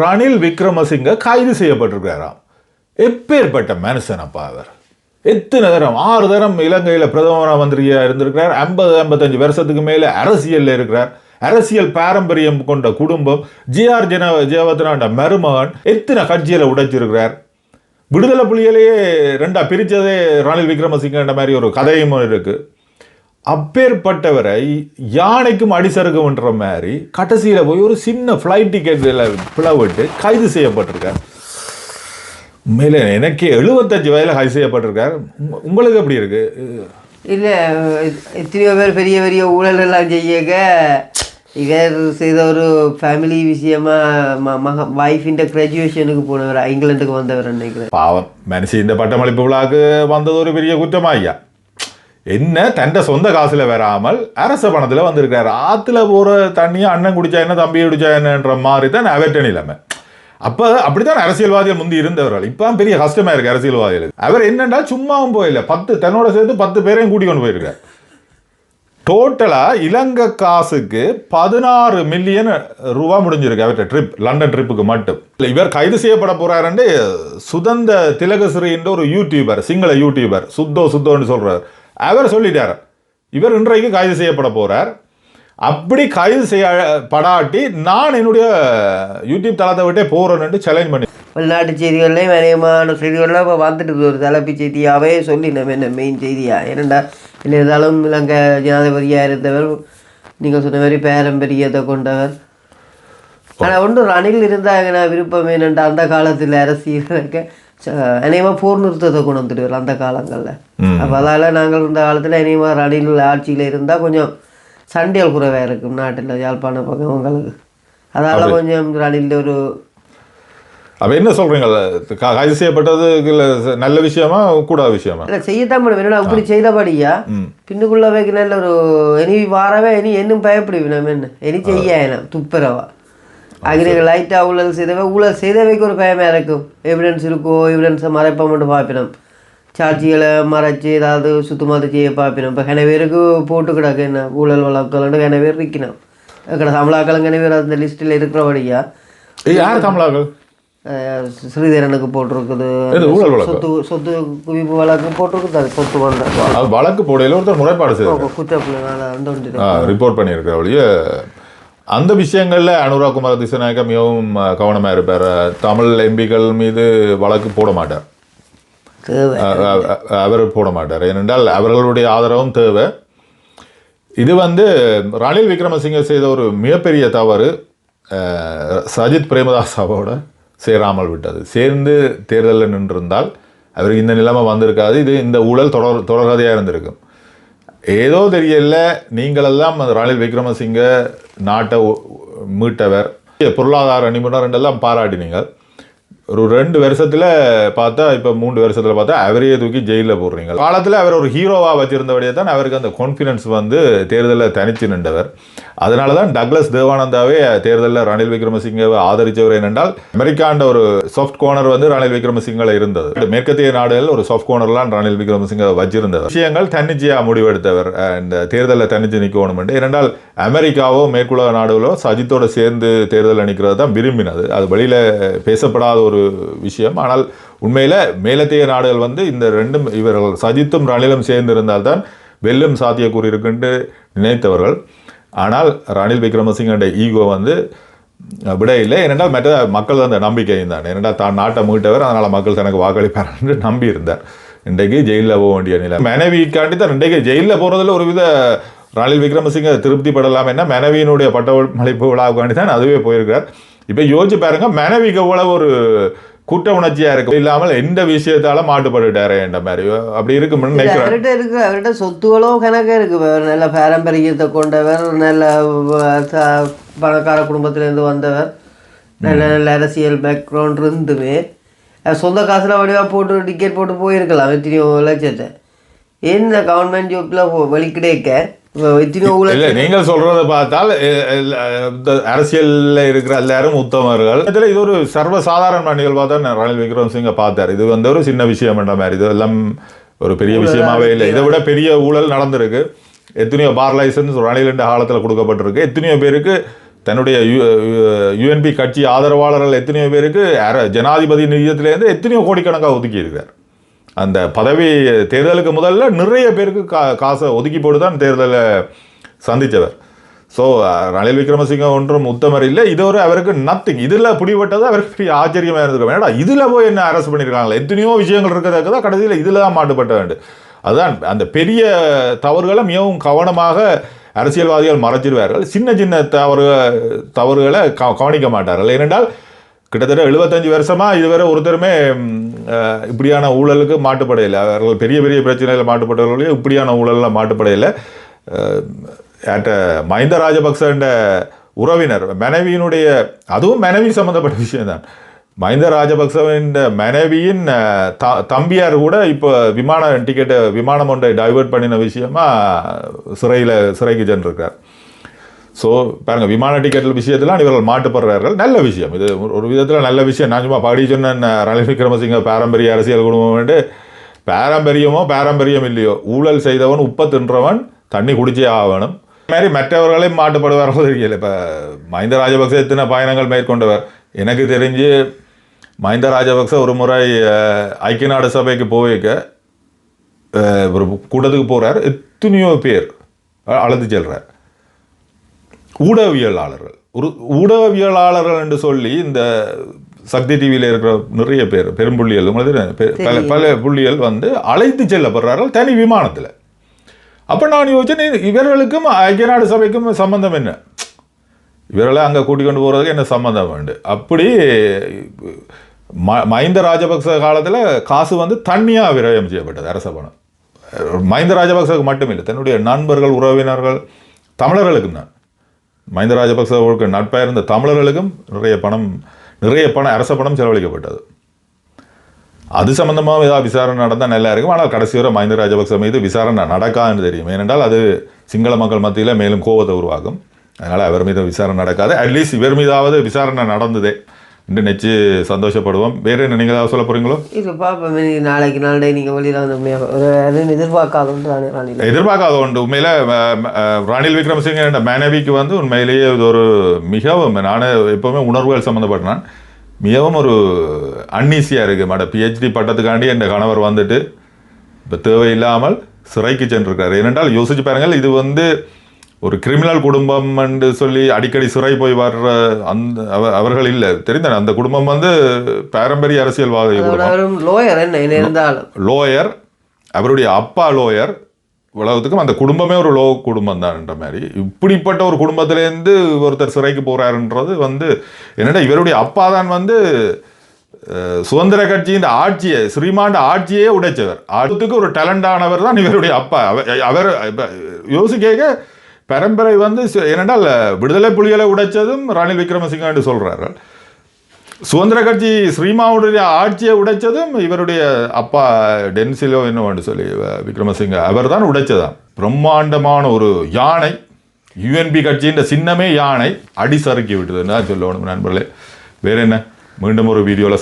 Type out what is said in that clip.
ரணில் விக்ரமசிங்க கைது செய்யப்பட்டிருக்கிறாராம். எப்பேற்பட்ட மனுஷனப்பா அவர்? எத்தனை தரம்? ஆறு தரம் இலங்கையில் பிரதம மந்திரியாக இருந்திருக்கிறார். ஐம்பது ஐம்பத்தஞ்சு வருஷத்துக்கு மேலே அரசியலில் இருக்கிறார். அரசியல் பாரம்பரியம் கொண்ட குடும்பம். ஜிஆர் ஜன ஜெயவர்தனாண்ட மருமகன். எத்தனை கட்சியில் உடைச்சிருக்கிறார்? விடுதலை புலிகளையே ரெண்டா பிரித்ததே ரணில் விக்ரமசிங்கன்ற மாதிரி ஒரு கதையும் இருக்குது அப்பேற்பட்டவரை யானைக்கும் அடிசருக்கும்ன்ற மாதிரி கடைசியில் போய் ஒரு சின்ன ஃப்ளைட் டிக்கெட்டில் பிளவிட்டு கைது செய்யப்பட்டிருக்கார். உண்மையில எனக்கு எழுபத்தஞ்சு வயதில் கைது செய்யப்பட்டிருக்கார். உங்க- உங்களுக்கு எப்படி இருக்கு? இல்லை எத்தனையோ பேர் பெரிய பெரிய ஊழல் எல்லாம் செய்யக்க இவர் செய்த ஒரு ஃபேமிலி விஷயமா மக வைஃபின் கிராஜுவேஷனுக்கு போனவர் இங்கிலாந்துக்கு வந்தவர் நினைக்கிறேன். பாவம் மனுஷி இந்த பட்டமளிப்பு விழாக்கு வந்தது ஒரு பெரிய குற்றமா ஐயா? என்ன தன்ட சொந்த காசில் வராமல் அரச பணத்தில் வந்திருக்கிறார். ஆற்றுல போகிற தண்ணியை அண்ணன் குடிச்சா என்ன தம்பி குடிச்சா என்னன்ற மாதிரி தான் அவர்கிட்ட நிலைமை. அப்போ அப்படித்தான் அரசியல்வாதிகள் முந்தி இருந்தவர்கள். இப்போ பெரிய கஷ்டமாக இருக்குது அரசியல்வாதிகளுக்கு. அவர் என்னென்னா சும்மாவும் போயில்லை. பத்து தன்னோட சேர்த்து பத்து பேரையும் கூட்டி கொண்டு போயிருக்கார். டோட்டலாக இலங்கை காசுக்கு பதினாறு மில்லியன் ரூபா முடிஞ்சிருக்கு அவர்கிட்ட ட்ரிப் லண்டன் ட்ரிப்புக்கு மட்டும். இல்லை இவர் கைது செய்யப்பட போகிறாருன்ட்டு சுதந்த திலகஸ்ரீன்ற ஒரு யூடியூபர் சிங்கள யூடியூபர் சுத்தோ சுத்தோன்னு சொல்கிறார் அவர் சொல்லிட்டார். இவர் இன்றைக்கு கைது செய்யப்பட போகிறார் அப்படி கைது செய்யப்படாட்டி நான் என்னுடைய யூடியூப் தளத்தை விட்டே போறேன்னு சேலஞ்ச் பண்ணி வெளிநாட்டு செய்திகள்லேயும் அநேகமான செய்திகள்லாம் இப்போ வந்துட்டு ஒரு தலைப்பு செய்தியாகவே சொல்லி நம்ம என்ன மெயின் செய்தியாக ஏனண்டா என்ன இருந்தாலும் இலங்கை ஜனாதிபதியாக இருந்தவர் நீங்கள் சொன்ன மாதிரி பாரம்பரியத்தை கொண்டவர். ஆனால் ஒன்று ரணில் இருந்தாங்க நான் விருப்பம் என்னண்டா அந்த காலத்தில் அரசியல் இருக்க அநேகமாக போர் நிறுத்தத்தை கொண்டு வந்துடுவார் அந்த காலங்களில். அப்போ அதால் நாங்கள் இந்த காலத்தில் அநேகமாக ரணில் ஆட்சியில் இருந்தால் கொஞ்சம் சண்டைகள் குறைவாக இருக்கும் நாட்டில் யாழ்ப்பாண பக்கம் உங்களுக்கு. அதால் கொஞ்சம் ரணில் ஒரு அப்ப என்ன சொல்றீங்க? க- கைது செய்யப்பட்டது இல்ல நல்ல விஷயமா கூடாத விஷயமா? இல்லை செய்யத்தான் முடியும் என்னடா இப்படி செய்தபடியா பின்னுக்குள்ள நல்ல ஒரு இனி வாரவே இனி என்னும் பயப்படுவி நம்ம என்ன? இனி செய்ய துப்புரவா. அக்னிகள் லைட்டாக ஊழல் செய்தவை ஊழல் செய்தவைக்கு ஒரு பயமா இருக்கும் எவிடன்ஸ் இருக்கோ எவிடன்ஸை மறைப்ப மட்டும் பார்ப்பினோம். சாட்சிகளை மறைச்சு ஏதாவது சுத்தமாக செய்ய பார்ப்பினோம். இப்போ கன பேருக்கு போட்டு கிடக்கு என்ன? ஊழல் வழக்கல்னு கன பேர் இருக்கணும் கடை சம்பளாக்களும் கன பேர் அந்த லிஸ்ட்டில் இருக்கிறபடியா? யார் தமிழாக்கள்? ஸ்ரீதரனுக்கு போட்டிருக்குது? சொத்து சொத்து குவிப்பு வழக்கு போட்டிருக்குது. அது சொத்து வந்த வழக்கு போடையில ஒருத்தர் முறைப்பாடு அந்த ஒன்று ரிப்போர்ட் பண்ணியிருக்கிற ஒழிய அந்த விஷயங்கள்ல அனுராகுமார் திசநாயக்க மிகவும் அஹ், கவனமா இருப்பார். தமிழ் எம்பிக்கள் மீது வழக்கு போட மாட்டார். அவர் போட மாட்டார். ஏனென்றால் அவர்களுடைய ஆதரவும் தேவை. இது வந்து ரணில் விக்ரமசிங்க செய்த ஒரு மிகப்பெரிய தவறு. சஜித் பிரேமதாசாவோட சேராமல் விட்டது. சேர்ந்து தேர்தலில் நின்றிருந்தால் அவருக்கு இந்த நிலைமை வந்திருக்காது. இது இந்த ஊழல் தொடர் தொடர்கதையாக இருந்திருக்கும். ஏதோ தெரியல. நீங்களெல்லாம் அந்த ரணில் விக்ரமசிங்க நாட்டை மீட்டவர். பொருளாதார நிபுணர் என்றெல்லாம் பாராட்டினீங்க ஒரு ரெண்டு வருஷத்தில் பார்த்தா இப்போ மூன்று வருஷத்தில் பார்த்தா அவரையே தூக்கி ஜெயிலில் போடுறீங்க. காலத்தில் அவர் ஒரு ஹீரோவாக வச்சுருந்தபடியே தான் அவருக்கு அந்த கான்ஃபிடன்ஸ் வந்து தேர்தலில் தனித்து நின்றவர். அதனால தான் டக்ளஸ் தேவானந்தாவே தேர்தலில் ரணில் விக்ரமசிங்கவை ஆதரித்தவர் என்னென்றால் அமெரிக்காண்ட ஒரு சாஃப்ட் கோனர் வந்து ரணில் விக்ரமசிங்கல இருந்தது. மேற்கத்திய நாடுகள் ஒரு சாஃப்ட் கோனர்லாம் ரணில் விக்ரமசிங்க வச்சிருந்தவர். விஷயங்கள் தன்னிச்சையாக முடிவெடுத்தவர் இந்த தேர்தலில் தனிச்சு நிற்கணும் என்று ஏனென்றால் அமெரிக்காவோ மேற்குலக நாடுகளோ சஜித்தோடு சேர்ந்து தேர்தலில் நிற்கிறது தான் விரும்பினது. அது வெளியில் பேசப்படாத ஒரு விஷயம். ஆனால் உண்மையில் மேலத்தைய நாடுகள் வந்து இந்த ரெண்டும் இவர்கள் சஜித்தும் ரணிலும் சேர்ந்திருந்தால்தான் வெல்லும் சாத்தியக்கூறு இருக்குன்னு நினைத்தவர்கள். ஆனால் ரணில் விக்ரமசிங்கோட ஈகோ வந்து விட இல்லை. ஏனென்றால் மற்ற மக்கள் அந்த நம்பிக்கையும் தான். ஏனென்றால் தான் நாட்டை மீட்டவர் அதனால் மக்கள் தனக்கு வாக்களிப்பார் என்று நம்பி இருந்தார் இன்றைக்கு ஜெயிலில் போக வேண்டிய நிலை. மனைவிக்காண்டி தான் இன்றைக்கு ஜெயிலில் போகிறதுல ஒரு வித ரணில் விக்ரமசிங்க திருப்தி படலாம் என்ன மனைவியினுடைய பட்டமளிப்பு விழாவுக்காண்டி தான் அதுவே போயிருக்கார் இப்போ யோசிச்சு பாருங்க மனைவிக்கு எவ்வளவு ஒரு குற்ற உணர்ச்சியா இருக்கு. இல்லாமல் எந்த விஷயத்தால மாட்டுப்பட்டுட்டாரே என்ற மாதிரி. அப்படி இருக்கும்னு நினைக்கிறேன். அவர்கிட்ட இருக்கு அவர்கிட்ட சொத்துகளும் கணக்கே இருக்கு. நல்ல பாரம்பரியத்தை கொண்டவர் நல்ல பணக்கார குடும்பத்திலேருந்து வந்தவர் நல்ல நல்ல அரசியல் பேக்ரவுண்ட் இருந்துமே சொந்த காசுல வடிவா போட்டு டிக்கெட் போட்டு போயிருக்கலாம் எத்தனையோ லட்சத்தை. என்ன கவர்மெண்ட் ஜாப்ல வழி கிடைக்க நீங்கள் சொல்றதை பார்த்தால் அரசியல்ல இருக்கிற எல்லாரும் உத்தமர்கள். இதுல இது ஒரு சர்வசாதாரண நிகழ்வா தான் ரணில் விக்ரமசிங்க பார்த்தார். இது வந்து ஒரு சின்ன விஷயம் என்ற மாதிரி. இது எல்லாம் ஒரு பெரிய விஷயமாவே இல்லை. இதை விட பெரிய ஊழல் நடந்திருக்கு. எத்தனையோ பார் லைசன்ஸ் ரணில் என்ற காலத்தில் கொடுக்கப்பட்டிருக்கு. எத்தனையோ பேருக்கு தன்னுடைய யுஎன்பி கட்சி ஆதரவாளர்கள் எத்தனையோ பேருக்கு ஜனாதிபதி நிதியத்திலேருந்து எத்தனையோ கோடிக்கணக்காக ஒதுக்கி இருக்கிறார் அந்த பதவி தேர்தலுக்கு முதல்ல நிறைய பேருக்கு கா காசை ஒதுக்கி போட்டு தான் தேர்தலை சந்தித்தவர். ஸோ ரணில் விக்ரமசிங்க ஒன்றும் உத்தமர் இல்லை. இது ஒரு அவருக்கு நத்திங் இதில் பிடிபட்டது அவருக்கு பெரிய ஆச்சரியமாக இருந்திருக்கும். ஏன்னா இதில் போய் என்ன அரசு பண்ணியிருக்காங்களா எத்தனையோ விஷயங்கள் இருக்கிறதுக்கு தான் கடைசியில் இதில் தான் மாட்டுப்பட்ட வேண்டும் அதுதான் அந்த பெரிய தவறுகளை மிகவும் கவனமாக அரசியல்வாதிகள் மறைச்சிருவார்கள். சின்ன சின்ன தவறு தவறுகளை க- கவனிக்க மாட்டார்கள். ஏனென்றால் கிட்டத்தட்ட எழுபத்தஞ்சு வருஷமாக இதுவரை ஒருத்தருமே இப்படியான ஊழலுக்கு மாட்டுப்படையில்லை அவர்கள் பெரிய பெரிய பிரச்சனையில் மாட்டுப்பட்டவர்களே இப்படியான ஊழலில் மாட்டுப்படையில்லை ஏற்ற மஹிந்த ராஜபக்சன்ற உறவினர் மனைவியினுடைய அதுவும் மனைவி சம்மந்தப்பட்ட விஷயம்தான். மஹிந்த ராஜபக்சவின் மனைவியின் த- தம்பியார் கூட இப்போ விமான டிக்கெட்டை விமானம் ஒன்றை டைவர்ட் பண்ணின விஷயமா சிறையில் சிறைக்கு சென்றிருக்கார் ஸோ பாருங்கள் விமான டிக்கெட்டில் விஷயத்தில் இவர்கள் மாட்டுப்படுறார்கள். நல்ல விஷயம். இது ஒரு- விதத்தில் நல்ல விஷயம். நான் சும்மா பாடி சொன்னேன் ரணில் விக்ரமசிங்க பாரம்பரிய அரசியல் குடும்பம் வந்து பாரம்பரியமோ பாரம்பரியம் இல்லையோ ஊழல் செய்தவன் உப்ப தின்றவன் தண்ணி குடிச்சே ஆகணும். மாதிரி மற்றவர்களையும் மாட்டுப்படுவார்கள் தெரியல இப்போ மஹிந்த ராஜபக்ச எத்தனை பயணங்கள் மேற்கொண்டவர்? எனக்கு தெரிஞ்சு மஹிந்த ராஜபக்ச ஒரு முறை ஐக்கிய நாடு சபைக்கு போய்க்க ஒரு கூட்டத்துக்கு போகிறார் எத்தனையோ பேர் அழுது செல்கிறார் ஊடகவியலாளர்கள். ஒரு ஊடகவியலாளர்கள் என்று சொல்லி இந்த சக்தி டிவியில் இருக்கிற நிறைய பேர் பெரும்புள்ளிகள் உங்களுக்கு பல பல புள்ளிகள் வந்து அழைத்து செல்லப்படுறார்கள் தனி விமானத்தில். அப்போ நான் யோசிச்சேன் இவர்களுக்கும் ஐக்கிய நாடு சபைக்கும் சம்பந்தம் என்ன? இவர்களை அங்கே கூட்டிக் கொண்டு போகிறதுக்கு என்ன சம்மந்தம் உண்டு? அப்படி ம- மஹிந்த ராஜபக்ச காலத்தில் காசு வந்து தண்ணியாக விரயம் செய்யப்பட்டது அரச பணம். மஹிந்த ராஜபக்சவுக்கு மட்டும் இல்லை தன்னுடைய நண்பர்கள் உறவினர்கள் தமிழர்களுக்கும் தான். மஹிந்த ராஜபக்சவுக்கு நட்பாக இருந்த தமிழர்களுக்கும் நிறைய பணம் நிறைய பணம் அரச பணம் செலவழிக்கப்பட்டது. அது சம்மந்தமாக ஏதாவது விசாரணை நடந்தால் நல்லா இருக்கும். ஆனால் கடைசி வரை மஹிந்த ராஜபக்ச மீது விசாரணை நடக்காதுன்னு தெரியும். ஏனென்றால் அது சிங்கள மக்கள் மத்தியில் மேலும் கோபத்தை உருவாகும் அதனால் அவர் மீது விசாரணை நடக்காது. அட்லீஸ்ட் இவர் மீதாவது விசாரணை நடந்ததே. என்று நெச்சு சந்தோஷப்படுவோம். வேறு என்ன நீங்கள் ஏதாவது சொல்ல போகிறீங்களோ இது பார்ப்போம் நாளைக்கு நாளை நீங்கள் வெளியில் வந்து ஒரு எதிர்பார்க்காத ஒன்று எதிர்பார்க்காத ஒன்று. உண்மையில் ரணில் விக்ரமசிங்க என்ற மனைவிக்கு வந்து உண்மையிலேயே இது ஒரு மிகவும் நான் எப்போவுமே உணர்வுகள் சம்மந்தப்பட்ட நான். மிகவும் ஒரு அன்னீசியாக இருக்குது மேடம் பிஹெச்டி பட்டத்துக்காண்டி என் கணவர் வந்துட்டு இப்போ தேவையில்லாமல் சிறைக்கு சென்றிருக்காரு. ஏனென்றால் யோசிச்சு பாருங்கள் இது வந்து ஒரு கிரிமினல் குடும்பம் என்று சொல்லி அடிக்கடி சிறை போய் வர்ற அந்த அவ- அவர்கள் இல்லை. தெரிந்த அந்த குடும்பம் வந்து பாரம்பரிய அரசியல்வாதி லோயர் என்ன என்ன இருந்தாலும். லோயர் அவருடைய அப்பா லோயர் உலகத்துக்கும் அந்த குடும்பமே ஒரு லோ குடும்பம் தான்ன்ற மாதிரி. இப்படிப்பட்ட ஒரு குடும்பத்திலேருந்து ஒருத்தர் சிறைக்கு போறாருன்றது வந்து என்னடா இவருடைய அப்பா தான் வந்து சுதந்திர கட்சியின் ஆட்சியை ஸ்ரீமாண்ட ஆட்சியே உடைச்சவர். அதுக்கு ஒரு டேலண்டானவர் தான் இவருடைய அப்பா. அவர் யோசிக்க பரம்பரை வந்து சு- ஏனென்றால் விடுதலை புலிகளை உடைச்சதும் ரணில் விக்ரமசிங்க என்று சொல்கிறார்கள் சுதந்திர கட்சி ஸ்ரீமாவுடைய ஆட்சியை உடைச்சதும் இவருடைய அப்பா டென்சிலோ என்னவென்று சொல்லி விக்ரமசிங்க அவர் தான் உடைச்சதாம் பிரம்மாண்டமான ஒரு யானை யுஎன்பி கட்சின்ற சின்னமே யானை அடி சறுக்கி விட்டதுன்னு தான் சொல்லணும் நண்பர்களே? வேற என்ன மீண்டும் ஒரு வீடியோவில்